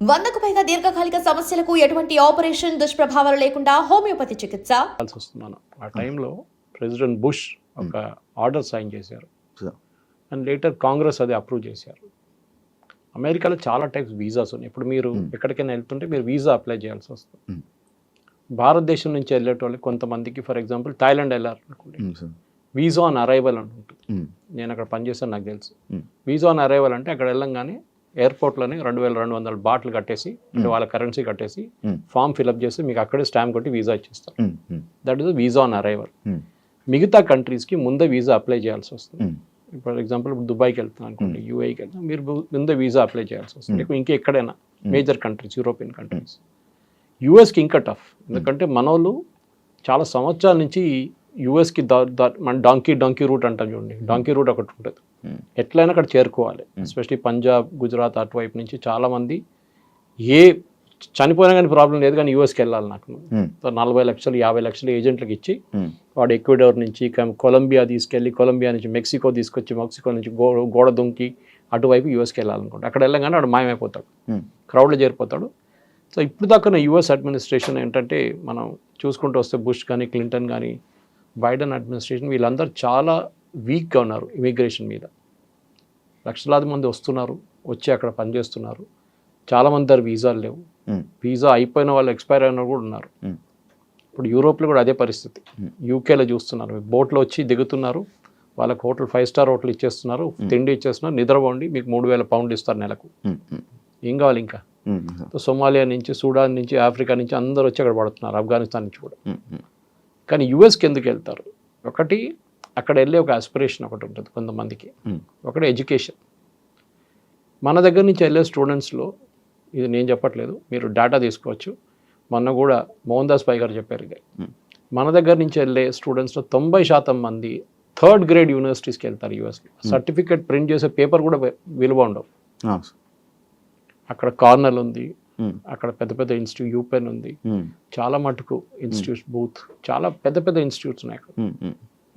వందకు పైగా దీర్ఘకాలిక సమస్యలకు ఎటువంటి ఆపరేషన్ దుష్ప్రభావాలు లేకుండా హోమియోపతి చికిత్స? వస్తున్నాను ఆ టైంలో ప్రెసిడెంట్ బుష్ ఒక ఆర్డర్ సైన్ చేశారు. అండ్ లేటర్ కాంగ్రెస్ అది అప్రూవ్ చేశారు. అమెరికాలో చాలా టైప్స్ వీసాస్ ఉన్నాయి. ఇప్పుడు మీరు Hmm. ఎక్కడికైనా వెళ్తుంటే మీరు వీసా అప్లై చేయాల్సి వస్తుంది. Hmm. భారతదేశం నుంచి వెళ్ళేటోళ్ళకి కొంతమందికి ఫర్ ఎగ్జాంపుల్ థాయిలాండ్ వెళ్ళాలనుకోండి. వీసా ఆన్ అరైవల్ అని ఉంటుంది. నేను అక్కడ పనిచేస్తాను నాకు తెలుసు. Hmm. వీసా ఆన్ అరైవల్ అంటే అక్కడ వెళ్ళంగానే ఎయిర్పోర్ట్లోనే రెండు వేల రెండు వందల బాటిల్ కట్టేసి అంటే. వాళ్ళ కరెన్సీ కట్టేసి. ఫామ్ ఫిల్అప్ చేసి మీకు అక్కడే స్టాంప్ కొట్టి వీసా ఇచ్చేస్తారు. That is visa on arrival మిగతా కంట్రీస్కి ముందే వీసా అప్లై చేయాల్సి వస్తుంది. ఫర్ ఎగ్జాంపుల్ ఇప్పుడు దుబాయ్కి వెళ్తున్నాను అనుకోండి యూఏకి వెళ్తాం మీరు ముందే వీసా అప్లై చేయాల్సి వస్తుంది. ఇంకా ఎక్కడైనా మేజర్ కంట్రీస్ యూరోపియన్ కంట్రీస్ యూఎస్కి ఇంకా టఫ్ ఎందుకంటే మనోళ్ళు చాలా సంవత్సరాల నుంచి యూఎస్కి దా దా- మన డాంకీ డాంకీ రూట్ అంటాం చూడండి. డాంకీ రూట్ ఒకటి ఉంటుంది. ఎట్లయినా అక్కడ చేరుకోవాలి. ఎస్పెషలీ పంజాబ్ గుజరాత్ అటువైపు నుంచి చాలామంది ఏ చనిపోయినా కానీ ప్రాబ్లం లేదు కానీ యూఎస్కి వెళ్ళాలి నాకు. నలభై లక్షలు యాభై లక్షలు ఏజెంట్లకు ఇచ్చి వాడు ఎక్వెడోర్ నుంచి కొలంబియా తీసుకెళ్ళి కొలంబియా నుంచి మెక్సికో తీసుకొచ్చి మెక్సికో నుంచి గో గోడ దుంకి అటువైపు యూఎస్కి వెళ్ళాలనుకుంటా. అక్కడ వెళ్ళగానే వాడు మాయమైపోతాడు. క్రౌడ్లో చేరిపోతాడు. సో ఇప్పుడు దాకా యుఎస్ అడ్మినిస్ట్రేషన్ ఏంటంటే మనం చూసుకుంటూ వస్తే బుష్ కానీ క్లింటన్ కానీ బైడెన్ అడ్మినిస్ట్రేషన్ వీళ్ళందరూ చాలా వీక్గా ఉన్నారు ఇమిగ్రేషన్ మీద. లక్షలాది మంది వస్తున్నారు వచ్చి అక్కడ పనిచేస్తున్నారు. చాలామంది దగ్గర వీసాలు లేవు. వీసా అయిపోయిన వాళ్ళు ఎక్స్పైర్ అయిన కూడా ఉన్నారు. ఇప్పుడు యూరోప్లో కూడా అదే పరిస్థితి. యూకేలో చూస్తున్నారు. బోట్లో వచ్చి దిగుతున్నారు. వాళ్ళకి హోటల్ ఫైవ్ స్టార్ హోటల్ ఇచ్చేస్తున్నారు. తిండి ఇచ్చేస్తున్నారు. నిద్రపోండి మీకు మూడు వేల పౌండ్లు ఇస్తారు నెలకు. ఏం కావాలి ఇంకా? సోమాలియా నుంచి సూడాన్ నుంచి ఆఫ్రికా నుంచి అందరూ వచ్చి అక్కడ పడుతున్నారు ఆఫ్ఘనిస్తాన్ నుంచి కూడా. కానీ యుఎస్కి ఎందుకు వెళ్తారు? ఒకటి అక్కడ వెళ్ళే ఒక ఆస్పిరేషన్ ఒకటి ఉంటుంది కొంతమందికి. ఒకటి ఎడ్యుకేషన్ మన దగ్గర నుంచి వెళ్ళే స్టూడెంట్స్లో ఇది నేను చెప్పట్లేదు మీరు డేటా తీసుకోవచ్చు. మొన్న కూడా మోహన్ దాస్ పై గారు చెప్పారు ఇది. మన దగ్గర నుంచి వెళ్ళే స్టూడెంట్స్లో తొంభై శాతం మంది థర్డ్ గ్రేడ్ యూనివర్సిటీస్కి వెళ్తారు యూఎస్కి. సర్టిఫికేట్ ప్రింట్ చేసే పేపర్ కూడా విలువ ఉండవు. అక్కడ కార్నల్ ఉంది. అక్కడ పెద్ద పెద్ద ఇన్స్టిట్యూట్ యూపెన్ ఉంది. చాలా మటుకు ఇన్స్టిట్యూట్స్ బూత్ చాలా పెద్ద పెద్ద ఇన్స్టిట్యూట్స్ ఉన్నాయి అక్కడ.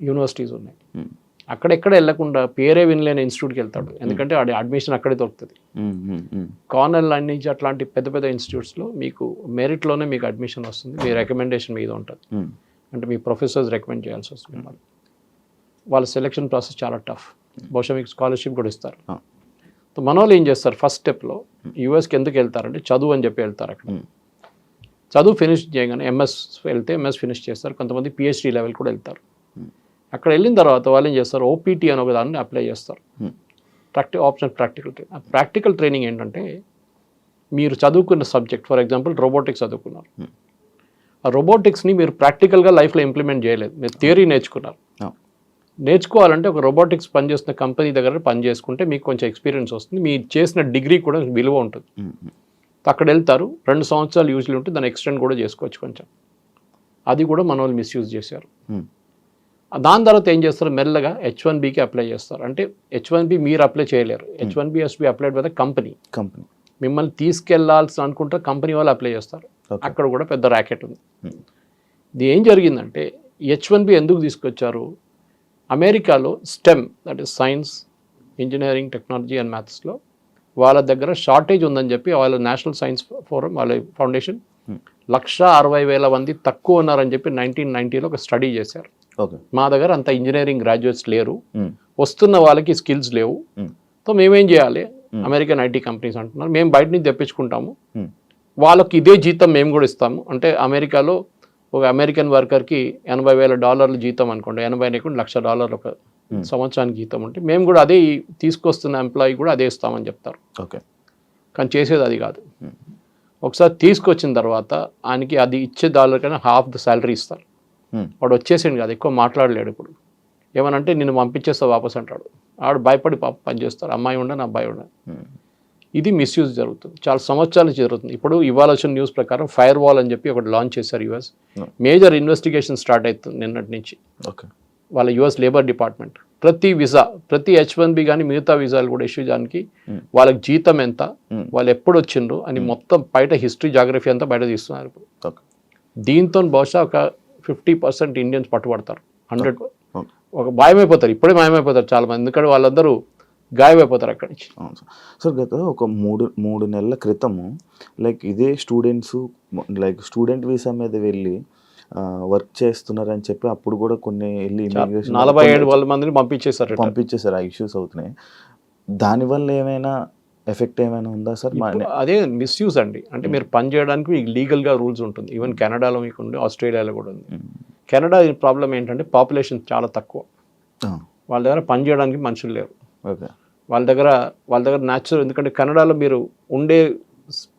యూనివర్సిటీస్ ఉన్నాయి. ఉమ్, అక్కడెక్కడ వెళ్ళకుండా పేరే వినలేని ఇన్స్టిట్యూట్కి వెళ్తాడు. ఎందుకంటే ఆడి అడ్మిషన్ అక్కడే దొరుకుతుంది. ఉమ్, ఉమ్, ఉమ్, కార్నల్ లైన్ నుంచి అట్లాంటి పెద్ద పెద్ద ఇన్స్టిట్యూట్స్లో మీకు మెరిట్లోనే మీకు అడ్మిషన్ వస్తుంది. మీ రికమెండేషన్ మీద ఉంటుంది. అంటే మీ ప్రొఫెసర్స్ రికమెండ్ చేయాల్సి వస్తుంది. వాళ్ళ సెలెక్షన్ ప్రాసెస్ చాలా టఫ్. బహుశా మీకు స్కాలర్షిప్ కూడా ఇస్తారు. మన వాళ్ళు ఏం చేస్తారు? ఫస్ట్ స్టెప్లో యూఎస్కి ఎందుకు వెళ్తారంటే చదువు అని చెప్పి వెళ్తారు అక్కడ. చదువు ఫినిష్ చేయగానే ఎంఎస్ వెళ్తే ఎంఎస్ ఫినిష్ చేస్తారు. కొంతమంది పిహెచ్డి లెవెల్ కూడా వెళ్తారు. అక్కడ వెళ్ళిన తర్వాత వాళ్ళు ఏం చేస్తారు ఓపీటీ అని ఒక దాన్ని అప్లై చేస్తారు. ప్రాక్టి ఆప్షన్ ప్రాక్టికల్ ట్రైనింగ్ ఆ ప్రాక్టికల్ ట్రైనింగ్ ఏంటంటే మీరు చదువుకున్న సబ్జెక్ట్ ఫర్ ఎగ్జాంపుల్ రోబోటిక్స్ చదువుకున్నారు. Hmm. ఆ రోబోటిక్స్ని మీరు ప్రాక్టికల్గా లైఫ్లో ఇంప్లిమెంట్ చేయలేదు. మీరు థియరీ నేర్చుకున్నారు. ఆ, నేర్చుకోవాలంటే ఒక రోబోటిక్స్ పనిచేస్తున్న కంపెనీ దగ్గర పని చేసుకుంటే మీకు కొంచెం ఎక్స్పీరియన్స్ వస్తుంది. మీరు చేసిన డిగ్రీ కూడా విలువ ఉంటుంది. ఉమ్, అక్కడ వెళ్తారు రెండు సంవత్సరాలు యూజ్లీ ఉంటే దాన్ని ఎక్స్టెండ్ కూడా చేసుకోవచ్చు కొంచెం. అది కూడా మన వాళ్ళు మిస్యూజ్ చేశారు దాని తర్వాత ఏం చేస్తారు? మెల్లగా హెచ్ వన్ బీకి అప్లై చేస్తారు. అంటే హెచ్ వన్ బి మీరు అప్లై చేయలేరు. H one B has be applied by the company company మిమ్మల్ని తీసుకెళ్ళాల్సి అనుకుంటే కంపెనీ వాళ్ళు అప్లై చేస్తారు. అక్కడ కూడా పెద్ద ర్యాకెట్ ఉంది. Hmm. ఇది ఏం జరిగిందంటే హెచ్ వన్ బి ఎందుకు తీసుకొచ్చారు? అమెరికాలో STEM that is science engineering technology and మ్యాథ్స్లో వాళ్ళ దగ్గర షార్టేజ్ ఉందని చెప్పి వాళ్ళ నేషనల్ సైన్స్ ఫోరం వాళ్ళ ఫౌండేషన్ Hmm. లక్ష అరవై వేల మంది తక్కువ ఉన్నారని చెప్పి నైన్టీన్ నైన్టీలో ఒక స్టడీ చేశారు. మా దగ్గర అంత ఇంజనీరింగ్ గ్రాడ్యుయేట్స్ లేరు. వస్తున్న వాళ్ళకి స్కిల్స్ లేవు. సో మేమేం చేయాలి. అమెరికన్ ఐటీ కంపెనీస్ అంటున్నారు. మేము బయట నుంచి తెప్పించుకుంటాము. వాళ్ళకి ఇదే జీతం మేము కూడా ఇస్తాము. అంటే అమెరికాలో ఒక అమెరికన్ వర్కర్కి ఎనభై వేల డాలర్ల జీతం అనుకోండి. ఎనభై లేకుండా లక్ష డాలర్లు ఒక. సంవత్సరానికి జీతం ఉంటే మేము కూడా అదే తీసుకొస్తున్న ఎంప్లాయీ కూడా అదే ఇస్తామని చెప్తారు. ఓకే. కానీ చేసేది అది కాదు. ఒకసారి తీసుకొచ్చిన తర్వాత ఆయనకి అది ఇచ్చే డాలర్ కన్నా హాఫ్ ద శాలరీ ఇస్తారు. వాడు వచ్చేసిండు కాదు ఎక్కువ మాట్లాడలేడు ఇప్పుడు. ఏమనంటే నిన్ను పంపించేస్తా వాపస్ అంటాడు. ఆడు భయపడి పాప పనిచేస్తారు అమ్మాయి ఉండని అబ్బాయి ఉండని ఉమ్, ఇది మిస్యూజ్ జరుగుతుంది. చాలా సంవత్సరాల జరుగుతుంది. ఇప్పుడు ఇవాళ వచ్చిన న్యూస్ ప్రకారం ఫైర్ వాల్ అని చెప్పి ఒకటి లాంచ్ చేశారు US Hmm. Major investigation start అవుతుంది నిన్నటి నుంచి. ఓకే వాళ్ళ యుఎస్ లేబర్ డిపార్ట్మెంట్ ప్రతి వీసా ప్రతి హెచ్ వన్ బి కానీ మిగతా వీసాలు కూడా ఇష్యూ చేయడానికి Hmm. వాళ్ళకి జీతం ఎంత Hmm. వాళ్ళు ఎప్పుడు వచ్చిండ్రు అని మొత్తం బయట హిస్టరీ జాగ్రఫీ అంతా బయట తీస్తున్నారు ఇప్పుడు. దీంతో బహుశా ఒక ఫిఫ్టీ పర్సెంట్ ఇండియన్స్ పట్టుబడతారు. హండ్రెడ్ ఒక భయమైపోతారు ఇప్పుడే భయమైపోతారు చాలా మంది ఎందుకంటే వాళ్ళందరూ గాయమైపోతారు అక్కడి నుంచి. అవును సార్. సార్ గత ఒక మూడు మూడు నెలల క్రితము లైక్ ఇదే స్టూడెంట్స్ లైక్ స్టూడెంట్ వీసా మీద వెళ్ళి వర్క్ చేస్తున్నారని చెప్పి అప్పుడు కూడా కొన్ని వెళ్ళి నలభై ఏడు వందల మందిని పంపించేశారు. పంపించేసారు ఆ ఇష్యూస్ అవుతున్నాయి. దానివల్ల ఏమైనా ఎఫెక్ట్ ఏమైనా ఉందా సార్? అదే మిస్యూజ్ అండి. అంటే మీరు పని చేయడానికి మీకు లీగల్గా రూల్స్ ఉంటుంది. ఈవెన్ కెనడాలో మీకు ఉంది ఆస్ట్రేలియాలో కూడా ఉంది. కెనడా ప్రాబ్లం ఏంటంటే పాపులేషన్ చాలా తక్కువ. వాళ్ళ దగ్గర పని చేయడానికి మనుషులు లేరు. ఓకే. వాళ్ళ దగ్గర వాళ్ళ దగ్గర న్యాచురల్ ఎందుకంటే కెనడాలో మీరు ఉండే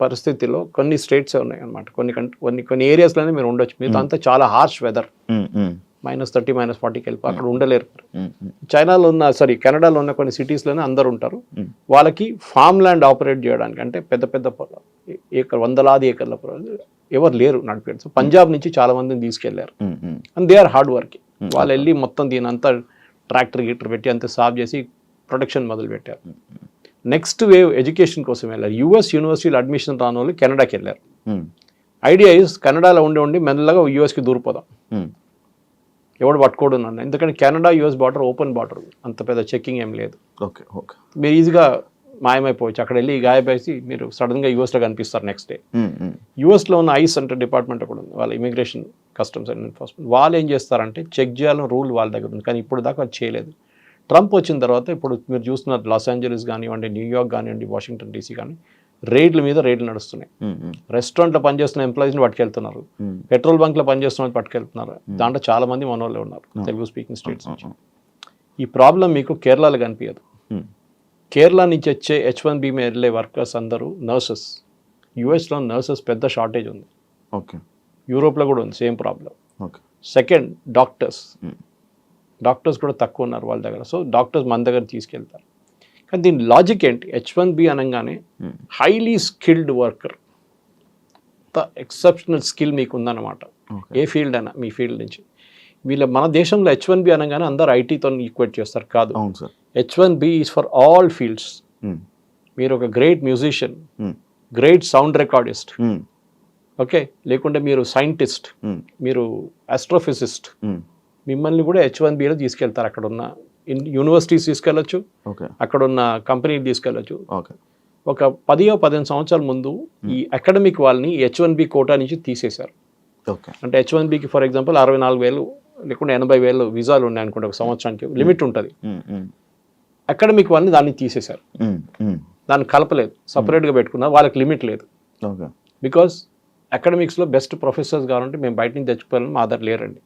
పరిస్థితిలో కొన్ని స్టేట్స్ ఉన్నాయి అనమాట కొన్ని కొన్ని కొన్ని ఏరియాస్లోనే మీరు ఉండొచ్చు. మీతో అంతా చాలా harsh weather minus thirty minus ఫార్టీకి వెళ్ళిపో అక్కడ ఉండలేరు చైనాలో ఉన్న సారీ కెనడాలో ఉన్న కొన్ని సిటీస్లోనే అందరు ఉంటారు. వాళ్ళకి ఫామ్ ల్యాండ్ ఆపరేట్ చేయడానికి అంటే పెద్ద పెద్ద ఏకర్ వందలాది ఏకర్ల పొలాలు ఎవరు లేరు నడిపారు సో పంజాబ్ నుంచి చాలా మందిని తీసుకెళ్ళారు. And they are hard working వాళ్ళు వెళ్ళి మొత్తం దీని అంతా ట్రాక్టర్ గిట్టర్ పెట్టి అంతా సాఫ్ చేసి ప్రొడక్షన్ మొదలు పెట్టారు నెక్స్ట్ వేవ్ ఎడ్యుకేషన్ కోసం వెళ్ళారు. యూఎస్ యూనివర్సిటీలో అడ్మిషన్ రాని వాళ్ళు కెనడాకి వెళ్ళారు. ఐడియా ఇస్ కెనడాలో ఉండి ఉండి మెల్లగా యూఎస్కి దూరిపోదాం. ఎవడు పట్టుకోడు నన్ను. ఎందుకంటే Canada US border open border. అంత పెద్ద చెక్కింగ్ ఏం లేదు. Okay okay. మీరు ఈజీగా మాయమైపోవచ్చు. అక్కడ వెళ్ళి గాయపేసి మీరు సడన్గా యూఎస్లో కనిపిస్తారు నెక్స్ట్ డే. యూఎస్లో ఉన్న ఐస్ అంటే డిపార్ట్మెంట్ కూడా ఉంది. వాళ్ళ ఇమిగ్రేషన్ కస్టమ్స్ అండ్ ఎన్ఫోర్స్మెంట్. వాళ్ళు ఏం చేస్తారంటే చెక్ చేయాలని రూల్ వాళ్ళ దగ్గర ఉంది. కానీ ఇప్పుడు దాకా అది చేయలేదు. ట్రంప్ వచ్చిన తర్వాత ఇప్పుడు మీరు చూస్తున్నారు లాస్ ఏంజలీస్ కానివ్వండి న్యూయార్క్ కానివ్వండి వాషింగ్టన్ డీసీ కానీ రేట్ల మీద రేట్లు నడుస్తున్నాయి. రెస్టారెంట్లో పనిచేస్తున్న ఎంప్లాయీస్ని పట్టుకెళ్తున్నారు. పెట్రోల్ బంక్లో పనిచేస్తున్న పట్టుకెళ్తున్నారు. దాంట్లో చాలా మంది మన వాళ్ళే ఉన్నారు తెలుగు స్పీకింగ్ స్టేట్స్ నుంచి. ఈ ప్రాబ్లం మీకు కేరళలో కనిపించదు. కేరళ నుంచి వచ్చే హెచ్ వన్ బి మీద వెళ్ళే వర్కర్స్ అందరూ నర్సెస్. యూఎస్లో నర్సెస్ పెద్ద షార్టేజ్ ఉంది. ఓకే. యూరోప్లో కూడా ఉంది same problem. Okay. Second doctors. Doctors కూడా తక్కువ ఉన్నారు వాళ్ళ దగ్గర. సో డాక్టర్స్ మన దగ్గర తీసుకెళ్తారు. కానీ దీని లాజిక్ ఏంటి? హెచ్ వన్ బి అనగానే highly skilled worker exceptional skill మీకు ఉందన్నమాట ఏ ఫీల్డ్ అయినా మీ ఫీల్డ్ నుంచి. వీళ్ళ మన దేశంలో హెచ్ వన్ బి అనగానే అందరు ఐటీతో ఈక్వేట్ చేస్తారు కాదు. అవును sir. H one B is for all fields మీరు ఒక great musician great sound recordist okay లేకుంటే మీరు సైంటిస్ట్ మీరు ఆస్ట్రోఫిజిస్ట్ మిమ్మల్ని కూడా హెచ్ వన్ బిలో తీసుకెళ్తారు అక్కడ ఉన్న యూనివర్సిటీస్ తీసుకెళ్ళొచ్చు. అక్కడ ఉన్న కంపెనీలు తీసుకెళ్ళొచ్చు. ఓకే. ఒక పదియో పదిహేను సంవత్సరాల ముందు ఈ అకాడమిక్ వాళ్ళని హెచ్ వన్ బి కోటా నుంచి తీసేశారు. ఓకే. అంటే హెచ్ వన్ బికి ఫర్ ఎగ్జాంపుల్ అరవై నాలుగు వేలు లేకుంటే ఎనభై వేలు వీసాలు ఉన్నాయి అనుకుంటే ఒక సంవత్సరానికి లిమిట్ ఉంటుంది. అకాడమిక్ వాళ్ళని దాన్ని తీసేశారు. దాన్ని కలపలేదు. సపరేట్గా పెట్టుకున్నారు వాళ్ళకి లిమిట్ లేదు. బికాస్ అకాడమిక్స్లో బెస్ట్ ప్రొఫెసర్స్ కావాలంటే మేము బయట నుంచి తెచ్చుకోవాలని మా దగ్గర లేరండి.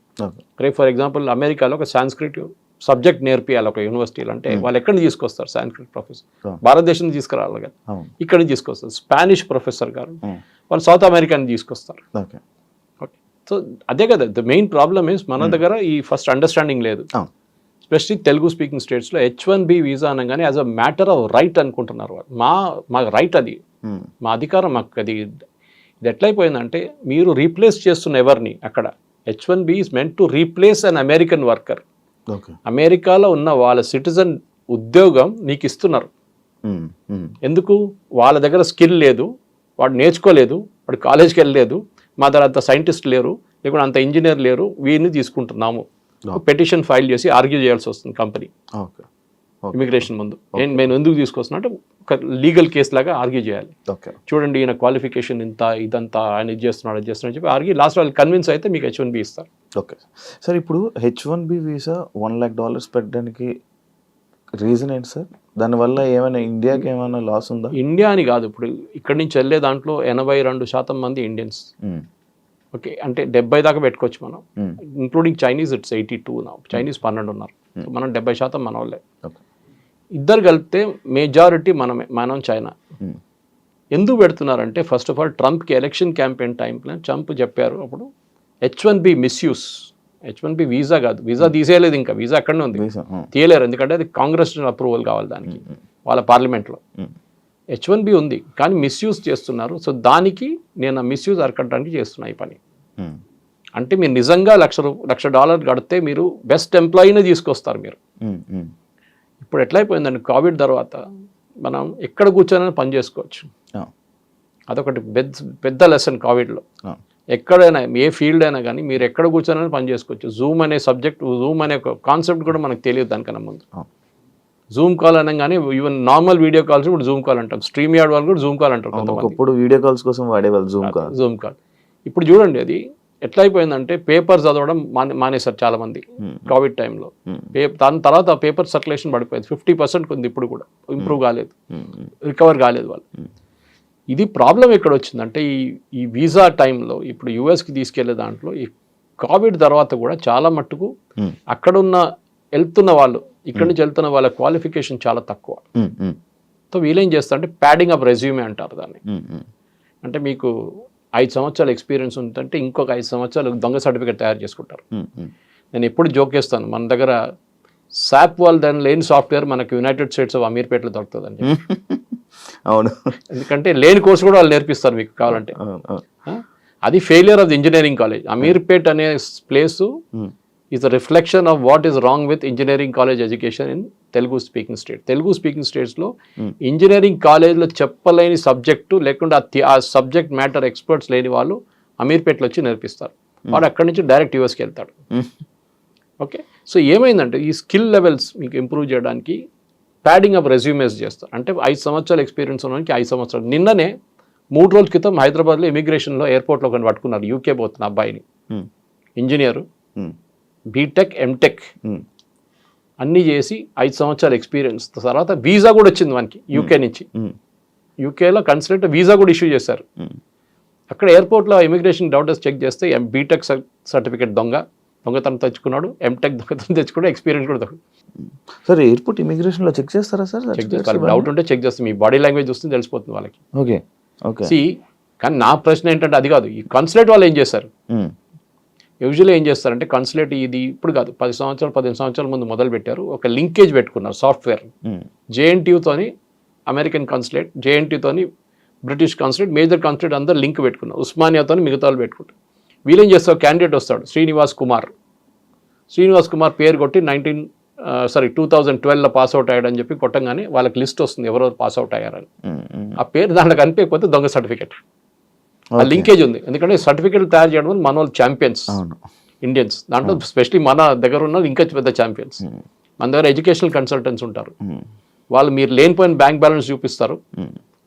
రేపు ఫర్ ఎగ్జాంపుల్ అమెరికాలో ఒక సాంస్క్రిట్ సబ్జెక్ట్ నేర్పియాలి ఒక యూనివర్సిటీలో అంటే వాళ్ళు ఎక్కడి తీసుకొస్తారు? సాంస్క్రిట్ ప్రొఫెసర్. Oh. భారతదేశం తీసుకురావాలి కదా. అవును ఇక్కడి తీసుకొస్తారు. స్పానిష్ ప్రొఫెసర్ గారు. వాళ్ళు సౌత్ అమెరికా నుంచి తీసుకొస్తారు. ఓకే. సో అదే కదా ద మెయిన్ ప్రాబ్లమ్ ఇస్ మన దగ్గర ఈ ఫస్ట్ అండర్స్టాండింగ్ లేదు. అవును స్పెషల్లీ తెలుగు స్పీకింగ్ స్టేట్స్లో హెచ్ వన్ బి వీసా అనగానే as a matter of right అనుకుంటున్నారు వాళ్ళు. మా మా రైట్ అది. మా అధికారం మాకు అది. ఇది ఎట్లయిపోయిందంటే మీరు రీప్లేస్ చేస్తున్న ఎవరిని అక్కడ? H one B is meant to replace an American worker అమెరికాలో ఉన్న వాళ్ళ సిటిజన్ ఉద్యోగం నీకు ఇస్తున్నారు. ఎందుకు? వాళ్ళ దగ్గర స్కిల్ లేదు వాడు నేర్చుకోలేదు వాడు కాలేజ్కి వెళ్ళలేదు మా దగ్గర అంత సైంటిస్ట్ లేరు లేకుంటే అంత ఇంజనీర్ లేరు వీరిని తీసుకుంటున్నాము. పెటిషన్ ఫైల్ చేసి ఆర్గ్యూ చేయాల్సి వస్తుంది కంపెనీ. ఓకే. ఇమిగ్రేషన్ ముందు. నేను నేను ఎందుకు తీసుకొస్తున్నా అంటే ఒక లీగల్ కేసు లాగా ఆర్గ్యూ చేయాలి. ఓకే చూడండి ఈయన క్వాలిఫికేషన్ ఇంత ఇదంతా ఆయన ఇది చేస్తున్నాడు అది చేస్తున్నాడు చెప్పి ఆర్గ్యూ లాస్ట్ వాళ్ళు కన్విన్స్ అయితే మీకు హెచ్ వన్ బి ఇస్తారు. ఓకే సార్ ఇప్పుడు H one B visa one lakh dollars పెట్టడానికి రీజన్ ఏంటి సార్ దానివల్ల ఏమైనా ఇండియాకి ఏమైనా లాస్ ఉందా? ఇండియా అని కాదు. ఇప్పుడు ఇక్కడి నుంచి వెళ్ళే దాంట్లో ఎనభై రెండు శాతం మంది ఇండియన్స్. ఓకే అంటే డెబ్బై దాకా పెట్టుకోవచ్చు మనం. Including Chinese it's eighty two నా చైనీస్ పన్నెండు ఉన్నారు మనం డెబ్బై శాతం మన వాళ్ళే. ఇద్దరు కలిపితే మెజారిటీ మనమే మనం చైనా మ్మ్. ఎందుకు పెడుతున్నారంటే ఫస్ట్ ఆఫ్ ఆల్ ట్రంప్కి ఎలక్షన్ క్యాంపెయిన్ టైంలో ట్రంప్ చెప్పారు అప్పుడు H one B misuse H one B visa కాదు. వీసా తీసేయలేదు ఇంకా. వీసా అక్కడనే ఉంది. తీయలేరు. ఎందుకంటే అది కాంగ్రెస్ అప్రూవల్ కావాలి దానికి. వాళ్ళ పార్లమెంట్లో. హెచ్ వన్ బి ఉంది. కానీ మిస్యూజ్ చేస్తున్నారు. సో దానికి నేను ఆ మిస్యూజ్ అరకట్టడానికి చేస్తున్నా ఈ పని. అంటే మీరు నిజంగా లక్ష లక్ష డాలర్ కడితే మీరు బెస్ట్ ఎంప్లాయీనే తీసుకొస్తారు మీరు. ఇప్పుడు ఎట్లయిపోయిందండి కోవిడ్ తర్వాత మనం ఎక్కడ కూర్చొని పని చేసుకోవచ్చు. అదొకటి పెద్ద పెద్ద లెసన్ కోవిడ్లో. ఎక్కడైనా ఏ ఫీల్డ్ అయినా కానీ మీరు ఎక్కడ కూర్చొని పని చేసుకోవచ్చు. జూమ్ అనే సబ్జెక్ట్ జూమ్ అనే కాన్సెప్ట్ కూడా మనకు తెలియదు దానికన్నా ముందు. జూమ్ కాల్ అనగానే ఈవెన్ నార్మల్ వీడియో కాల్స్ ఇప్పుడు జూమ్ కాల్ అంటాం. స్ట్రీమ్ యార్డ్ వాళ్ళు కూడా జూమ్ కాల్ అంటారు ఒకప్పుడు వీడియో కాల్స్ కోసం వాడేవాళ్ళు జూమ్ కాల్ జూమ్ కాల్ ఇప్పుడు చూడండి అది ఎట్లా అయిపోయిందంటే పేపర్ చదవడం మానే మానేశారు చాలా మంది కోవిడ్ టైంలో. దాని తర్వాత పేపర్ సర్క్యులేషన్ పడిపోయింది. ఫిఫ్టీ పర్సెంట్ ఉంది ఇప్పుడు కూడా. ఇంప్రూవ్ కాలేదు. రికవర్ కాలేదు వాళ్ళు. ఇది ప్రాబ్లం ఎక్కడ వచ్చిందంటే ఈ ఈ వీసా టైంలో ఇప్పుడు యూఎస్కి తీసుకెళ్ళే దాంట్లో ఈ కోవిడ్ తర్వాత కూడా చాలా మట్టుకు అక్కడ ఉన్న వెళ్తున్న వాళ్ళు ఇక్కడి నుంచి వెళ్తున్న వాళ్ళ క్వాలిఫికేషన్ చాలా తక్కువ. సో వీళ్ళేం చేస్తారంటే ప్యాడింగ్ అప్ రెజ్యూమే అంటారు దాన్ని. అంటే మీకు ఐదు సంవత్సరాల ఎక్స్పీరియన్స్ ఉందంటే ఇంకొక ఐదు సంవత్సరాలు దొంగ సర్టిఫికేట్ తయారు చేసుకుంటారు. నేను ఎప్పుడు జోక్ చేస్తాను మన దగ్గర సాప్ వాళ్ళు దాని లేని సాఫ్ట్వేర్ మనకు యునైటెడ్ స్టేట్స్ ఆఫ్ అమీర్పేటలో దొరుకుతుందండి అవును. ఎందుకంటే లేని కోర్సు కూడా వాళ్ళు నేర్పిస్తారు మీకు కావాలంటే? అది failure of the engineering college Ameerpet అనే place. Is a reflection of what is wrong with engineering college education in Telugu speaking state. Telugu speaking స్టేట్స్లో. ఇంజనీరింగ్ కాలేజ్లో చెప్పలేని సబ్జెక్టు లేకుండా ఆ సబ్జెక్ట్ మ్యాటర్ ఎక్స్పర్ట్స్ లేని వాళ్ళు అమీర్పేట్లో వచ్చి నేర్పిస్తారు. వాడు అక్కడి నుంచి డైరెక్ట్ యూఎస్కి వెళ్తాడు. ఓకే? సో ఏమైందంటే ఈ స్కిల్ లెవెల్స్ మీకు ఇంప్రూవ్ చేయడానికి ప్యాడింగ్ అప్ రెజ్యూమేస్ చేస్తారు. అంటే ఐదు సంవత్సరాల ఎక్స్పీరియన్స్ ఉన్నవానికి ఐదు సంవత్సరాలు. నిన్ననే మూడు రోజుల క్రితం హైదరాబాద్లో ఇమిగ్రేషన్లో ఎయిర్పోర్ట్లో ఒకరిని పట్టుకున్నారు. యూకే పోతున్న అబ్బాయిని. ఇంజనీరు. BTech MTech. అన్నీ చేసి ఐదు సంవత్సరాల ఎక్స్పీరియన్స్ తర్వాత వీసా కూడా వచ్చింది మనకి యూకే నుంచి. యూకేలో కన్సల్ట్ వీసా కూడా ఇష్యూ చేశారు. అక్కడ ఎయిర్పోర్ట్లో ఇమిగ్రేషన్ డౌటర్స్ చెక్ చేస్తే ఎం బీటెక్ సర్టిఫికేట్ దొంగ దొంగతనం తెచ్చుకున్నాడు ఎంటెక్ దొంగతనం తెచ్చుకున్నాడు ఎక్స్పీరియన్స్ కూడా సార్ ఎయిర్పోర్ట్ ఇమిగ్రేషన్లో చెక్ చేస్తారా సార్? చెక్ చేస్తారు. డౌట్ ఉంటే చెక్ చేస్తాం మీ బాడీ లాంగ్వేజ్ చూస్తే తెలిసిపోతుంది వాళ్ళకి. ఓకే ఓకే సి కానీ నా ప్రశ్న ఏంటంటే అది కాదు. ఈ కన్సులేట్ వాళ్ళు ఏం చేస్తారు యూజువల్లీ ఏం చేస్తారంటే కన్సులేట్ ఇది ఇప్పుడు కాదు పది సంవత్సరాలు పదిహేను సంవత్సరాల ముందు మొదలు పెట్టారు ఒక లింకేజ్ పెట్టుకున్నారు సాఫ్ట్వేర్. జేఎన్టీయూతోని అమెరికన్ కన్సులేట్ జేఎన్టీతోని బ్రిటిష్ కన్సులేట్ మేజర్ కన్సులేట్ అందరు లింక్ పెట్టుకున్నారు. ఉస్మానియాతోని మిగతా వాళ్ళు పెట్టుకుంటారు. వీళ్ళేం చేస్తారు? క్యాండిడేట్ వస్తాడు శ్రీనివాస్ కుమార్. శ్రీనివాస్ కుమార్ పేరు కొట్టి నైన్టీన్ సారీ టూ థౌజండ్ ట్వెల్వ్లో పాస్ అవుట్ అయ్యాడని చెప్పి కొట్టంగానే వాళ్ళకి లిస్ట్ వస్తుంది ఎవరెవరు పాస్ అవుట్ అయ్యారని. ఆ పేరు దాంట్లో కనిపించకపోతే దొంగ సర్టిఫికేట్. ఆ లింకేజ్ ఉంది. ఎందుకంటే సర్టిఫికేట్ తయారు చేయడం మన వాళ్ళు ఛాంపియన్స్ ఇండియన్స్ దాంట్లో స్పెషలీ మన దగ్గర ఉన్న ఇంకా పెద్ద ఛాంపియన్స్ మన దగ్గర ఎడ్యుకేషనల్ కన్సల్టెంట్స్ ఉంటారు. వాళ్ళు మీరు లేనిపోయిన బ్యాంక్ బ్యాలెన్స్ చూపిస్తారు.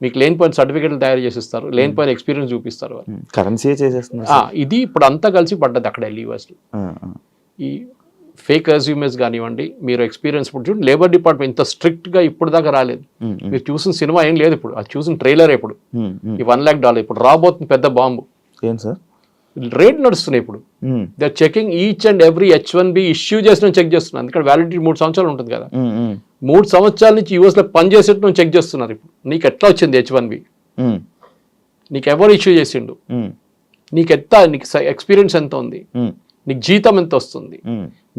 మీకు లేనిపోయిన సర్టిఫికేట్లు తయారు చేసిస్తారు. లేనిపోయిన ఎక్స్పీరియన్స్ చూపిస్తారు కరెన్సీ చేసేస్తున్నారు ఇది ఇప్పుడు అంతా కలిసి పడ్డది అక్కడ యూఎస్లో ఈ ఫేక్ రెజ్యూమేస్ కానివ్వండి మీరు ఎక్స్పీరియన్స్ ఇప్పుడు చూడండి లేబర్ డిపార్ట్మెంట్ ఇంత స్ట్రిక్ట్గా ఇప్పుడు దాకా రాలేదు. మీరు చూసిన సినిమా ఏం లేదు ఇప్పుడు. అది చూసిన ట్రైలర్ ఇప్పుడు. ఈ వన్ ల్యాక్ డాలర్ ఇప్పుడు రాబోతుంది పెద్ద బాంబు. ఏం సార్? రేట్ నడుస్తున్నాయి ఇప్పుడు. They checking each and every H one B issue చేసిన చెక్ చేస్తున్నారు. ఎందుకంటే వ్యాలిడిటీ మూడు సంవత్సరాలు ఉంటుంది కదా. మూడు సంవత్సరాల నుంచి యూఎస్లో పనిచేసేట్టు చెక్ చేస్తున్నారు ఇప్పుడు. నీకు ఎట్లా వచ్చింది హెచ్ వన్ బి నీకు ఎవరు ఇష్యూ చేసిండు? నీకు ఎంత నీకు ఎక్స్పీరియన్స్ ఎంత ఉంది? నీకు జీతం ఎంత వస్తుంది?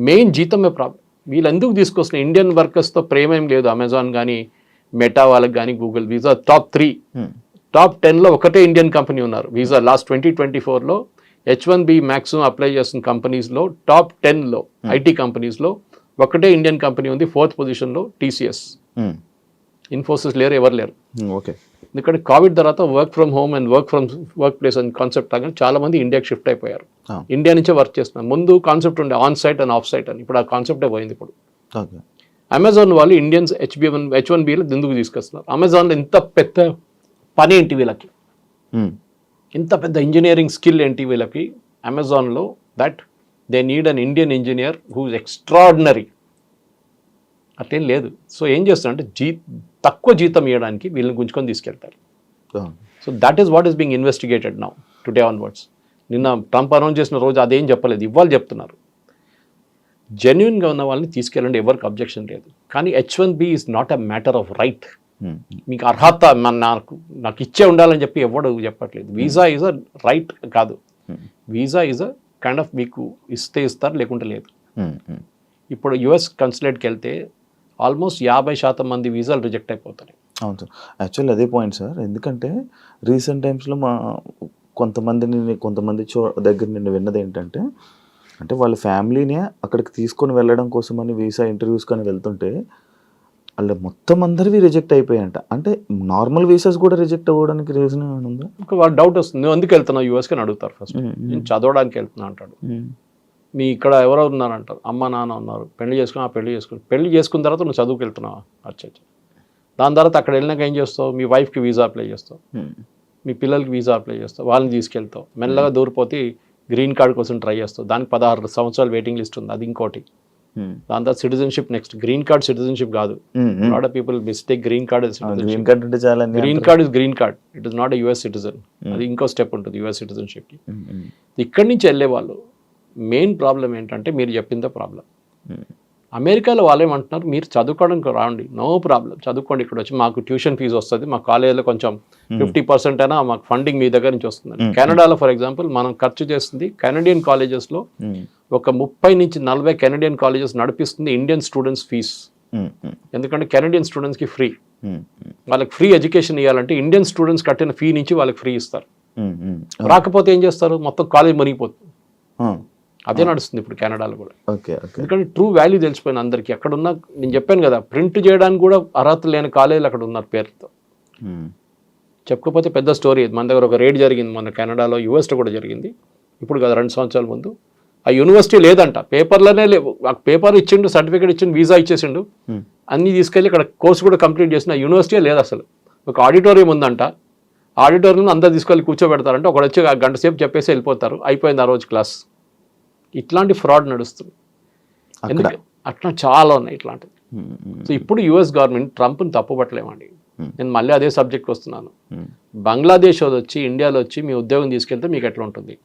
మెయిన్ జీతమే ప్రాబ్లం వీళ్ళు ఎందుకు తీసుకొస్తున్నారు ఇండియన్ వర్కర్స్తో ప్రేమ ఏం లేదు? అమెజాన్ కానీ మెటా వాళ్ళకి కానీ Google visa top three. Top టెన్లో ఒకటే ఇండియన్ కంపెనీ ఉన్నారు. వీసా లాస్ట్ ట్వంటీ ట్వంటీ ఫోర్లో H one B maximum apply చేస్తున్న కంపెనీస్లో టాప్ టెన్లో ఐటీ కంపెనీస్లో ఒకటే ఇండియన్ కంపెనీ ఉంది ఫోర్త్ పొజిషన్లో టీసీఎస్. ఇన్ఫోసిస్ లేరు ఎవరు లేరు. ఓకే. ఎందుకంటే కోవిడ్ తర్వాత work from home and work from work place అని కాన్సెప్ట్ రాగానే చాలా మంది ఇండియాకి షిఫ్ట్ అయిపోయారు. ఇండియా నుంచే వర్క్ చేస్తున్నారు. ముందు కాన్సెప్ట్ ఉండే on site and off site అని. ఇప్పుడు ఆ కాన్సెప్టే పోయింది ఇప్పుడు. అమెజాన్ వాళ్ళు Indians H B one H one బీలో ఎందుకు తీసుకొస్తున్నారు? అమెజాన్లో ఇంత పెద్ద పని ఏంటి వీళ్ళకి? ఇంత పెద్ద ఇంజనీరింగ్ స్కిల్ ఏంటి వీళ్ళకి? అమెజాన్లో that they need an Indian engineer who extraordinary అట్లేం లేదు. సో ఏం చేస్తారంటే జీ తక్కువ జీతం ఇవ్వడానికి వీళ్ళని గుంజుకొని తీసుకెళ్తారు. So that is what is being investigated now today onwards నిన్న ట్రంప్ అనౌన్స్ చేసిన రోజు అదేం చెప్పలేదు ఇవాళ చెప్తున్నారు. జెన్యున్గా ఉన్న వాళ్ళని తీసుకెళ్ళండి ఎవరికి అబ్జెక్షన్ లేదు. కానీ H one B is not a matter of right మీకు అర్హత నాకు నాకు ఇచ్చే ఉండాలని చెప్పి ఎవడు చెప్పట్లేదు. వీసా ఈజ్ అ రైట్ కాదు. Visa is a kind of మీకు ఇస్తే ఇస్తారు లేకుంటే లేదు. ఇప్పుడు యుఎస్ కన్సులేట్కి వెళ్తే ఆల్మోస్ట్ యాభై శాతం మంది వీసాలు రిజెక్ట్ అయిపోతాయి అవును సార్. యాక్చువల్లీ అదే పాయింట్ సార్. ఎందుకంటే రీసెంట్ టైమ్స్లో మా కొంతమందిని కొంతమంది చో దగ్గర నేను విన్నది ఏంటంటే అంటే వాళ్ళ ఫ్యామిలీనే అక్కడికి తీసుకొని వెళ్ళడం కోసమని వీసా ఇంటర్వ్యూస్ కానీ వెళ్తుంటే వాళ్ళ మొత్తం అందరివి రిజెక్ట్ అయిపోయాయంట. అంటే నార్మల్ వీసాస్ కూడా రిజెక్ట్ అవ్వడానికి రీజన్ ఏమైనా ఉందా? వాడు డౌట్ వస్తుంది. ఎందుకు వెళ్తున్నావు? యూఎస్కి అని అడుగుతారు ఫస్ట్. నేను చదవడానికి వెళ్తున్నా అంటాడు. మీ ఇక్కడ ఎవరో ఉన్నారంటారు. అమ్మ నాన్న ఉన్నారు. పెళ్ళి చేసుకుని ఆ పెళ్ళి చేసుకుని. పెళ్ళి చేసుకున్న తర్వాత నువ్వు చదువుకు వెళ్తున్నావా అచ్చా అచ్చా దాని తర్వాత అక్కడ వెళ్ళినాక ఏం చేస్తావు? మీ వైఫ్కి వీసా అప్లై చేస్తావు. మీ పిల్లలకి వీసా అప్లై చేస్తావు. వాళ్ళని తీసుకెళ్తావు. మెల్లగా దూరిపోతే గ్రీన్ కార్డ్ కోసం ట్రై చేస్తావు. దానికి పదహారు సంవత్సరాలు వెయిటింగ్ లిస్ట్ ఉంది. అది ఇంకోటి. దాని తర్వాత citizenship next green card citizenship కాదు. Of people mistake green card green card చాలా green. Card is green card it is not US citizen అది ఇంకో స్టెప్ ఉంటుంది. యుఎస్ సిటిజన్షిప్కి ఇక్కడి నుంచి వెళ్ళే వాళ్ళు మెయిన్ ప్రాబ్లం ఏంటంటే మీరు చెప్పిందే ప్రాబ్లం. ఉమ్, అమెరికాలో వాళ్ళు ఏమంటున్నారు మీరు చదువుకోవడానికి రాండి నో ప్రాబ్లం చదువుకోండి ఇక్కడ వచ్చి మాకు ట్యూషన్ ఫీజు వస్తుంది మా కాలేజీలో కొంచెం ఫిఫ్టీ పర్సెంట్ అయినా మాకు ఫండింగ్ మీ దగ్గర నుంచి వస్తుంది. కెనడాలో ఫర్ ఎగ్జాంపుల్ మనం ఖర్చు చేస్తుంది కెనడియన్ కాలేజెస్లో ఒక ముప్పై నుంచి నలభై కెనడియన్ కాలేజెస్ నడిపిస్తుంది ఇండియన్ స్టూడెంట్స్ ఫీజ్. ఎందుకంటే కెనడియన్ స్టూడెంట్స్కి ఫ్రీ. వాళ్ళకి ఫ్రీ ఎడ్యుకేషన్ ఇవ్వాలంటే ఇండియన్ స్టూడెంట్స్ కట్టిన ఫీ నుంచి వాళ్ళకి ఫ్రీ ఇస్తారు. రాకపోతే ఏం చేస్తారు? మొత్తం కాలేజ్ మునిగిపోతుంది. అదే నడుస్తుంది ఇప్పుడు కెనడాలో కూడా. ఎందుకంటే ట్రూ వాల్యూ తెలిసిపోయింది అందరికీ. ఎక్కడున్నా నేను చెప్పాను కదా ప్రింట్ చేయడానికి కూడా అర్హత లేని కాలేజీలు అక్కడ ఉన్నారు పేరుతో ఉమ్, చెప్పకపోతే పెద్ద స్టోరీ మన దగ్గర ఒక రేడ్ జరిగింది మన కెనడాలో యూఎస్లో కూడా జరిగింది. ఇప్పుడు కదా రెండు సంవత్సరాల ముందు. ఆ యూనివర్సిటీ లేదంట. పేపర్లోనే లేవు. ఆ పేపర్ ఇచ్చిండు సర్టిఫికేట్ ఇచ్చిండు వీసా ఇచ్చేసిండు. ఉమ్, అన్నీ తీసుకెళ్ళి ఇక్కడ కోర్స్ కూడా కంప్లీట్ చేసిన యూనివర్సిటీ లేదు అసలు. ఒక ఆడిటోరియం ఉందంట. ఆడిటోరియం అందరు తీసుకెళ్ళి కూర్చోబెడతారంటే ఒకడు వచ్చి గంట సేపు చెప్పేసి వెళ్ళిపోతారు. అయిపోయింది ఆ రోజు క్లాస్ ఇట్లాంటి ఫ్రాడ్ నడుస్తుంది. అక్కడ. ఎందుకు? అట్లా చాలా ఉన్నాయి ఇట్లాంటివి. సో ఇప్పుడు యుఎస్ గవర్నమెంట్ ట్రంప్ని తప్పుపట్టలేమండి. నేను మళ్ళీ అదే సబ్జెక్ట్ వస్తున్నాను. బంగ్లాదేశ్ వచ్చి ఇండియాలో వచ్చి మీ ఉద్యోగం తీసుకెళ్తే మీకు ఎట్లా ఉంటుంది?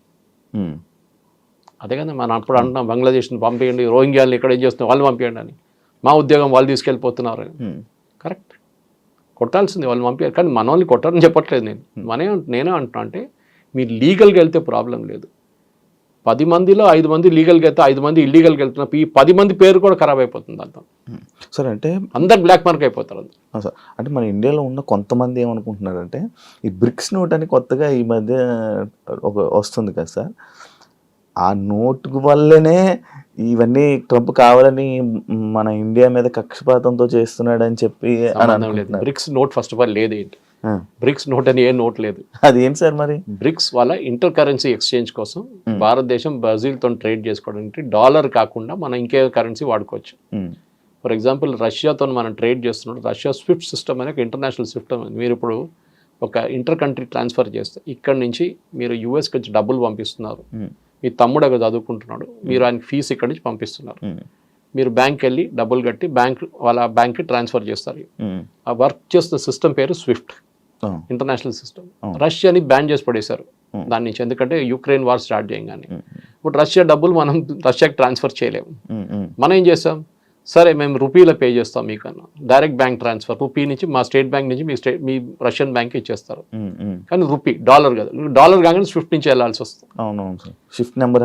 అదే కదా మనం అప్పుడు అంటున్నాం బంగ్లాదేశ్ని పంపించండి రోహింగ్యాలను ఇక్కడ ఏం చేస్తున్నారు వాళ్ళు పంపించండి అని. మా ఉద్యోగం వాళ్ళు తీసుకెళ్ళిపోతున్నారు కరెక్ట్. కొట్టాల్సింది వాళ్ళు పంపించారు కానీ మన వాళ్ళని కొట్టారని చెప్పట్లేదు నేను. మనే నేనే అంటున్నా అంటే మీరు లీగల్గా వెళ్తే ప్రాబ్లం లేదు. పది మందిలో ఐదు మంది లీగల్గా వెళ్తే ఐదు మంది ఇల్లీగల్గా వెళ్తున్నప్పుడు ఈ పది మంది పేరు కూడా ఖరాబ్ అయిపోతుంది అంతా. సార్ అంటే అందరు బ్లాక్ మార్క్ అయిపోతారు సార్. అంటే మన ఇండియాలో ఉన్న కొంతమంది ఏమనుకుంటున్నారంటే ఈ బ్రిక్స్ నోట్ అని కొత్తగా ఈ మధ్య ఒక వస్తుంది కదా సార్ ఆ నోట్ వల్లనే ఇవన్నీ ట్రంప్ కావాలని మన ఇండియా మీద కక్షపాతంతో చేస్తున్నాడు అని చెప్పి BRICS note first of all లేదు ఏంటి ఆ, బ్రిక్స్ నోట్ అని ఏ నోట్ లేదు. అది ఏంటి సార్ మరి? బ్రిక్స్ వాళ్ళ ఇంటర్ కరెన్సీ ఎక్స్చేంజ్ కోసం భారతదేశం బ్రెజిల్తో ట్రేడ్ చేసుకోవడానికి డాలర్ కాకుండా మనం ఇంకే కరెన్సీ వాడుకోవచ్చు. ఫర్ ఎగ్జాంపుల్ రష్యాతో మనం ట్రేడ్ చేస్తున్నప్పుడు రష్యా స్విఫ్ట్ సిస్టమ్ అనే ఒక ఇంటర్నేషనల్ సిస్టమ్ మీరు ఇప్పుడు ఒక ఇంటర్ కంట్రీ ట్రాన్స్ఫర్ చేస్తే ఇక్కడ నుంచి మీరు యూఎస్కి వచ్చి డబ్బులు పంపిస్తున్నారు. మీ. తమ్ముడు అక్కడ చదువుకుంటున్నాడు. మీరు ఆయన ఫీజు ఇక్కడి నుంచి పంపిస్తున్నారు. మీరు బ్యాంక్ వెళ్ళి డబ్బులు కట్టి బ్యాంక్ వాళ్ళ బ్యాంక్కి ట్రాన్స్ఫర్ చేస్తారు. ఆ వర్క్ చేస్తున్న సిస్టమ్ పేరు స్విఫ్ట్. International system. రష్యాని బ్యాన్ చేసి పడేశారు. దాని నుంచి ఎందుకంటే యుక్రెయిన్ వార్ స్టార్ట్ చేయగానే. ఇప్పుడు రష్యా డబ్బులు మనం రష్యాకి ట్రాన్స్ఫర్ చేయలేము. మనం ఏం చేస్తాం? సరే మేము రూపీలో పే చేస్తాం మీకన్నా. డైరెక్ట్ బ్యాంక్ ట్రాన్స్ఫర్ రూపీ నుంచి మా స్టేట్ బ్యాంక్ నుంచి మీ స్టేట్ మీ రష్యన్ బ్యాంక్కి ఇచ్చేస్తారు. కానీ రూపీ డాలర్ కదా. డాలర్ కాగానే స్విఫ్ట్ నుంచి వెళ్ళాల్సి వస్తుంది. షిఫ్ట్ నెంబర్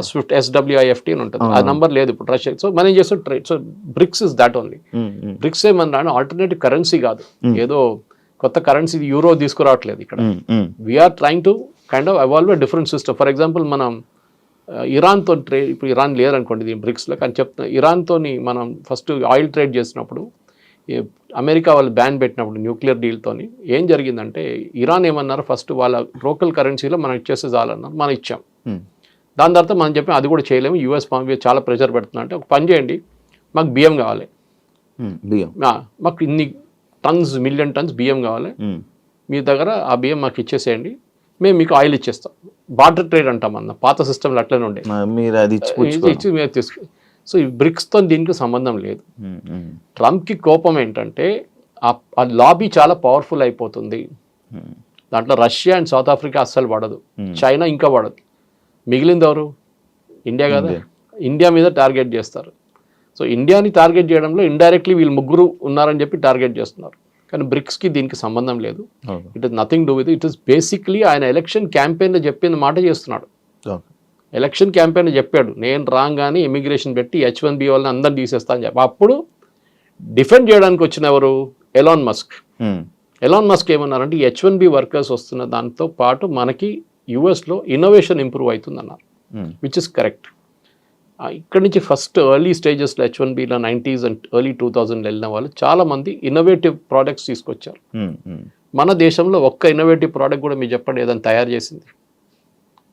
స్విఫ్ట్ ఎస్డబ్ల్యూఐఎఫ్టీ అని ఉంటుంది. ఆ నంబర్ లేదు ఇప్పుడు రష్యా సో మనం చేస్తాం? Trade so BRICS is that only BRICS ఏమన్నా ఆల్టర్నేటివ్ కరెన్సీ కాదు. ఏదో కొత్త కరెన్సీ యూరో తీసుకురావట్లేదు ఇక్కడ. We're trying to kind of evolve different system for example మనం ఇరాన్తో ట్రేడ్ ఇప్పుడు ఇరాన్ లేదనుకోండి ఇది బ్రిక్స్లో కానీ చెప్తున్నా ఇరాన్తోని మనం ఫస్ట్ ఆయిల్ ట్రేడ్ చేసినప్పుడు అమెరికా వాళ్ళు బ్యాన్ పెట్టినప్పుడు న్యూక్లియర్ డీల్తోని ఏం జరిగిందంటే ఇరాన్ ఏమన్నారు? ఫస్ట్ వాళ్ళ లోకల్ కరెన్సీలో మనం ఇచ్చేస్తే చాలన్నారు మనం ఇచ్చాం. దాని తర్వాత మనం చెప్పి అది కూడా చేయలేము యూఎస్ పంపి చాలా ప్రెషర్ పెడుతున్నా అంటే ఒక పని చేయండి మాకు బియ్యం కావాలి. బియ్యం మాకు ఇన్ని టన్స్ మిలియన్ టన్స్ బియ్యం కావాలి. మీ. దగ్గర ఆ బియ్యం మాకు ఇచ్చేసేయండి. మేము మీకు ఆయిల్ ఇచ్చేస్తాం. బార్డర్ ట్రేడ్ అంటాం అన్న పాత సిస్టమ్లో అట్లనే ఉండే. మీరు అది ఇచ్చి మేము తీసుకు సో ఈ బ్రిక్స్తో దీనికి సంబంధం లేదు. ట్రంప్కి కోపం ఏంటంటే ఆ- లాబీ చాలా పవర్ఫుల్ అయిపోతుంది. దాంట్లో రష్యా అండ్ సౌత్ ఆఫ్రికా అస్సలు పడదు. చైనా ఇంకా పడదు. మిగిలింది ఎవరు? ఇండియా కదా. ఇండియా మీద టార్గెట్ చేస్తారు. సో ఇండియాని టార్గెట్ చేయడంలో ఇండైరెక్ట్లీ వీళ్ళు ముగ్గురు ఉన్నారని చెప్పి టార్గెట్ చేస్తున్నారు. కానీ బ్రిక్స్కి దీనికి సంబంధం లేదు. It is nothing do with it is basically ఆయన ఎలక్షన్ క్యాంపెయిన్లో చెప్పిన మాట చేస్తున్నాడు. ఎలక్షన్ క్యాంపెయిన్ చెప్పాడు. నేను రాగానే ఇమిగ్రేషన్ పెట్టి హెచ్ వన్ బి వాళ్ళని అందరిని తీసేస్తా అని చెప్పి. అప్పుడు డిఫెండ్ చేయడానికి వచ్చిన ఎవరు? ఎలాన్ మస్క్ ఎలాన్ మస్క్ ఏమన్నారంటే హెచ్ వన్ బి వర్కర్స్ వస్తున్న దాంతో పాటు మనకి యుఎస్లో ఇన్నోవేషన్ ఇంప్రూవ్ అవుతుందన్నారు. విచ్ ఇస్ కరెక్ట్ ఇక్కడి నుంచి ఫస్ట్ ఎర్లీ స్టేజెస్లో H one below nineties and early two thousand వెళ్ళిన వాళ్ళు చాలామంది ఇన్నోవేటివ్ ప్రోడక్ట్స్ తీసుకొచ్చారు. మన దేశంలో ఒక్క ఇన్నోవేటివ్ ప్రోడక్ట్ కూడా మీరు చెప్పండి ఏదైనా తయారు చేసింది.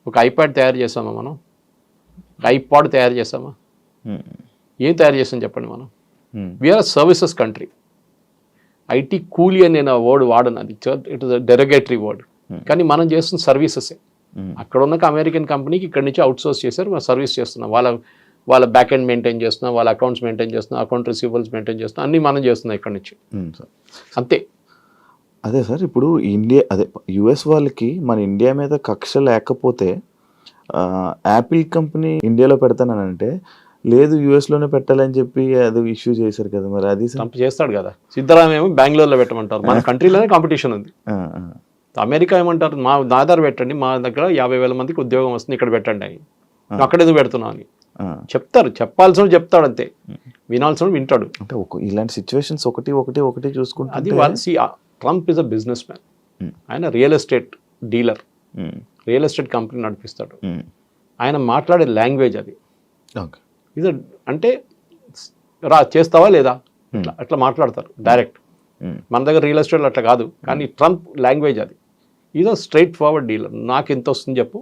ఒక ఐప్యాడ్ తయారు చేసామా మనం? ఐపాడ్ తయారు చేస్తామా ఉమ్, ఏం తయారు చేస్తాం చెప్పండి మనం? వీఆర్ సర్వీసెస్ కంట్రీ ఐటీ కూలీ అని నేను వర్డ్ వాడను. అది ఇట్ ఇస్ డెరగేటరీ వర్డ్ కానీ మనం చేస్తున్న సర్వీసెసే అక్కడ ఉన్న అమెరికన్ కంపెనీకి ఇక్కడ నుంచి అవుట్ సోర్స్ చేశారు మనం సర్వీస్ చేస్తున్నాం. వాళ్ళ వాళ్ళ బ్యాక్ ఎండ్ మెయింటైన్ చేస్తున్నాం వాళ్ళ అకౌంట్స్ మెయింటైన్ చేస్తున్నాం అకౌంట్ రిసీవబుల్స్ మెయింటైన్ చేస్తున్నాం అన్నీ మనం చేస్తున్నాం ఇక్కడ నుంచి. సార్ అంతే. అదే సార్ ఇప్పుడు ఇండియా అదే యుఎస్ వాళ్ళకి మన ఇండియా మీద కక్ష లేకపోతే యాపిల్ కంపెనీ ఇండియాలో పెడతానంటే లేదు యుఎస్లోనే పెట్టాలని చెప్పి అది ఇష్యూ చేశారు కదా మరి అది చేస్తాడు కదా. సిద్ధరామయ్య ఏమో బెంగళూరులో పెట్టమంటారు. మన కంట్రీలోనే కాంపిటీషన్ ఉంది. అమెరికా ఏమంటారు? మా దగ్గర పెట్టండి మా దగ్గర యాభై వేల మందికి ఉద్యోగం వస్తుంది ఇక్కడ పెట్టండి అని. అక్కడ ఎందుకు పెడుతున్నావు అని. చెప్తారు చెప్పాల్సిన చెప్తాడు అంతే. వినాల్సిన వింటాడు. అంటే ఇలాంటి సిచ్యువేషన్స్ ఒకటి ఒకటి ఒకటి అది చూసుకుంటే వాళ్ళు see Trump is a businessman. ఆయన real estate dealer. Real estate company నడిపిస్తాడు. ఆయన మాట్లాడే లాంగ్వేజ్ అది. ఇది అంటే రా చేస్తావా లేదా? అట్లా మాట్లాడతారు డైరెక్ట్. మన దగ్గర రియల్ ఎస్టేట్లో అట్లా కాదు కానీ ట్రంప్ లాంగ్వేజ్ అది. ఇదో స్ట్రైట్ ఫార్వర్డ్ డీలర్ నాకు ఎంత వస్తుంది చెప్పు?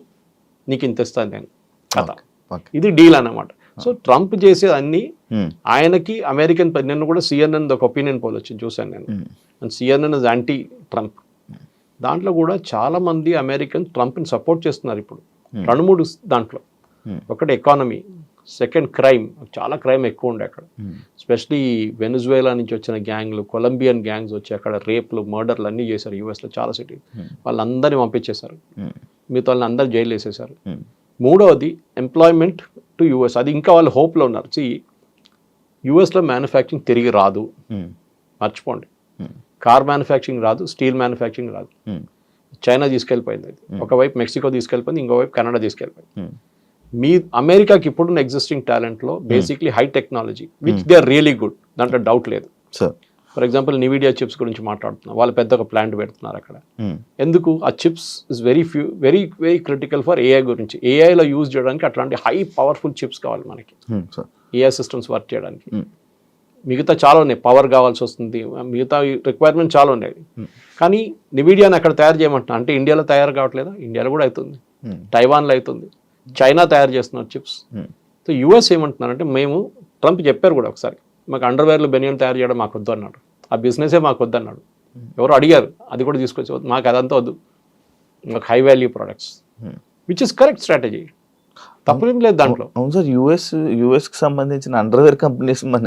నీకు ఇంత ఇస్తాను నేను. కథ. ఇది డీల్ అన్నమాట. సో ట్రంప్ చేసేది అన్ని ఆయనకి అమెరికన్ నిన్న కూడా సిఎన్ఎన్ ఒక ఒపీనియన్ పోల్ వచ్చింది చూశాను నేను. And CNN is anti Trump దాంట్లో కూడా చాలా మంది అమెరికన్ ట్రంప్ని సపోర్ట్ చేస్తున్నారు ఇప్పుడు. రెండు మూడు దాంట్లో. ఒకటి ఎకానమీ సెకండ్ క్రైమ్ చాలా క్రైమ్ ఎక్కువ ఉండే అక్కడ. ఎస్పెషలీ వెనుజువేలా నుంచి వచ్చిన గ్యాంగ్లు కొలంబియన్ గ్యాంగ్స్ వచ్చి అక్కడ రేప్లు మర్డర్లు అన్నీ చేశారు యూఎస్లో చాలా సిటీ వాళ్ళందరినీ పంపించేశారు. ఉమ్, మిగతా వాళ్ళని అందరు జైలు వేసేశారు. ఉమ్, మూడవది ఎంప్లాయ్మెంట్ టు యూఎస్ అది ఇంకా వాళ్ళు హోప్లో ఉన్నారు. సి యూఎస్లో మ్యానుఫ్యాక్చరింగ్ తిరిగి రాదు. మర్చిపోండి. కార్ మ్యానుఫ్యాక్చరింగ్ రాదు స్టీల్ మ్యానుఫ్యాక్చరింగ్ రాదు. చైనా తీసుకెళ్ళిపోయింది ఒకవైపు మెక్సికో తీసుకెళ్ళిపోయింది ఇంకోవైపు కెనడా తీసుకెళ్ళిపోయింది. మీ అమెరికాకి ఇప్పుడున్న existing టాలెంట్లో basically high technology which they are really good దాంట్లో డౌట్ లేదు. Sir for example Nvidia chips గురించి మాట్లాడుతున్నాం. వాళ్ళు పెద్ద ఒక ప్లాంట్ పెడుతున్నారు అక్కడ. ఉమ్, ఎందుకు? ఆ chips is very few very very critical for AI గురించి. ఏఐలో యూజ్ చేయడానికి అట్లాంటి హై పవర్ఫుల్ చిప్స్ కావాలి మనకి. ఏఐ సిస్టమ్స్ వర్క్ చేయడానికి. ఉమ్, మిగతా చాలా ఉన్నాయి. పవర్ కావాల్సి వస్తుంది. మిగతా రిక్వైర్మెంట్ చాలా ఉన్నాయి. కానీ నివిడియాని అక్కడ తయారు చేయమంటున్నా. అంటే ఇండియాలో తయారు కావట్లేదా? ఇండియాలో కూడా అవుతుంది. టైవాన్లో అవుతుంది. చైనా తయారు చేస్తున్నారు చిప్స్. ఉమ్, సో యూఎస్ ఏమంటున్నారంటే మేము ట్రంప్ చెప్పారు కూడా ఒకసారి. మాకు అండర్వేర్లు బెనియన్ తయారు చేయడం మాకు వద్దు అన్నాడు. ఆ బిజినెసే మాకు వద్దు అన్నాడు ఎవరు అడిగారు అది కూడా తీసుకొచ్చి. మాకు అదంతా వద్దు. మాకు high value products. Which is correct strategy తప్పేం లేదు దాంట్లో. అవును సార్ యుఎస్ యుఎస్కి సంబంధించిన అండర్వేర్ కంపెనీస్ మన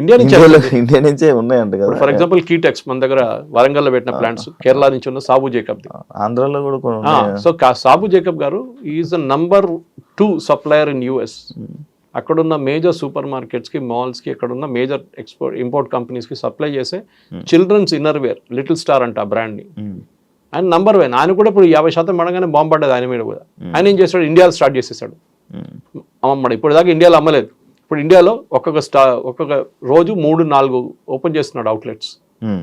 ఇండియా నుంచి ఇండియా నుంచే ఉన్నాయంట కదా. ఫర్ ఎగ్జాంపుల్ కీటెక్స్ మన దగ్గర వరంగల్లో పెట్టిన ప్లాంట్స్ కేరళ నుంచి ఉన్న సాబు జేకబ్ ఆంధ్రాలో కూడా. So Sabu Jacob garu is the number two supplier in US అక్కడున్న మేజర్ సూపర్ మార్కెట్స్కి మాల్స్కి అక్కడున్న మేజర్ ఎక్స్పోర్ట్ ఇంపోర్ట్ కంపెనీస్కి సప్లై చేసే children's inner wear Little star అంట ఆ బ్రాండ్ని. ఆయన నంబర్ వన్. ఆయన కూడా ఇప్పుడు యాభై శాతం పడగానే బాంబు పడ్డది ఆయన మీద కూడా. ఆయన ఏం చేస్తాడు? ఇండియాలో స్టార్ట్ చేసేసాడు అమ్మడు ఇప్పుడు దాకా ఇండియాలో అమ్మలేదు. ఇప్పుడు ఇండియాలో ఒక్కొక్క స్టా ఒక్కొక్క రోజు మూడు నాలుగు ఓపెన్ చేస్తున్నాడు అవుట్లెట్స్